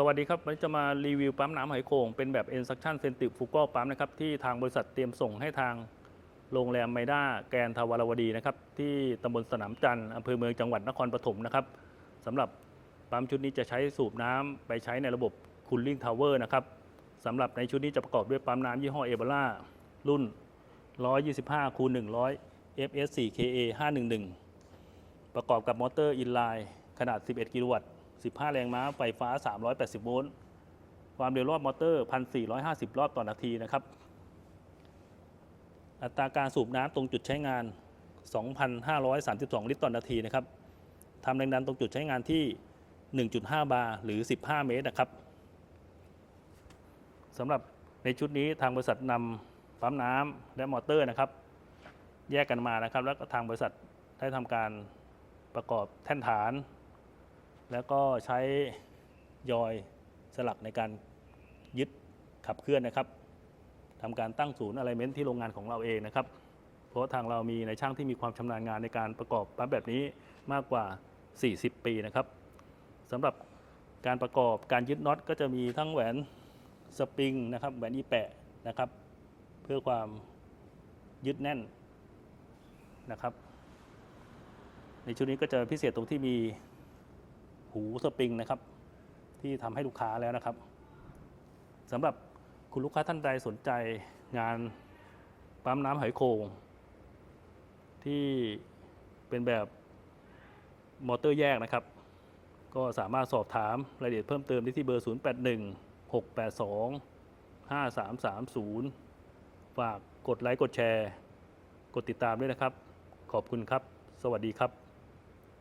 สวัสดีครับ วันนี้จะมารีวิวปั๊มน้ำหอยโข่งเป็นแบบ e n s u c t i o n c e n t r i f u g a l ปั๊มนะครับที่ทางบริษัทเตรียมส่งให้ทางโรงแรมไมด้าแกรนทาวารวดีนะครับที่ตำบลสนามจันทร์อำเภอเมืองจังหวัดนครปฐมนะครับสำหรับปั๊มชุดนี้จะใช้สูบน้ำไปใช้ในระบบ Cooling Tower นะครับสำหรับในชุดนี้จะประกอบด้วยปั๊มน้ำยี่ห้อเอเบล่ารุ่น 125คูณ100 FS 4 KA 511 ประกอบกับมอเตอร์อินไลน์ขนาด 11 กิโลวัตต์ 15 แรงม้า ไฟฟ้า 380 โวลต์ ความเร็วรอบมอเตอร์ 1,450 รอบต่อนาทีนะครับ อัตราการสูบน้ำตรงจุดใช้งาน 2,532 ลิตรต่อนาทีนะครับทำแรงดันตรงจุดใช้งานที่ 1.5 บาร์หรือ 15 เมตรนะครับสำหรับในชุดนี้ทางบริษัทนำปั๊มน้ำและมอเตอร์นะครับ แยกกันมานะครับ แล้วก็ทางบริษัทได้ทำการประกอบแท่นฐาน แล้วก็ใช้ยอยสลักในการยึดขับเคลื่อนนะครับทำการตั้งศูนย์อะไรเมนที่โรงงานของเราเองนะครับ เพราะทางเรามีในช่างที่มีความชำนาญงานในการประกอบปั๊มแบบนี้มากกว่า 40 ปีนะครับสำหรับการประกอบการยึดน็อตก็จะมีทั้งแหวนสปริงนะครับแหวนอีแปะนะครับ เพื่อความยึดแน่นนะครับ ในชุดนี้ก็จะพิเศษตรงที่มี หูสปริงนะครับ ที่ทำให้ลูกค้าแล้วนะครับสำหรับคุณลูกค้าท่านใดสนใจงานปั๊มน้ำหอยโขงที่เป็นแบบมอเตอร์แยกนะครับ ก็สามารถสอบถามรายละเอียดเพิ่มเติมได้ที่เบอร์ 081 682 5330 ฝากกดไลค์กดแชร์ กดติดตามด้วยนะครับ ขอบคุณครับ สวัสดีครับ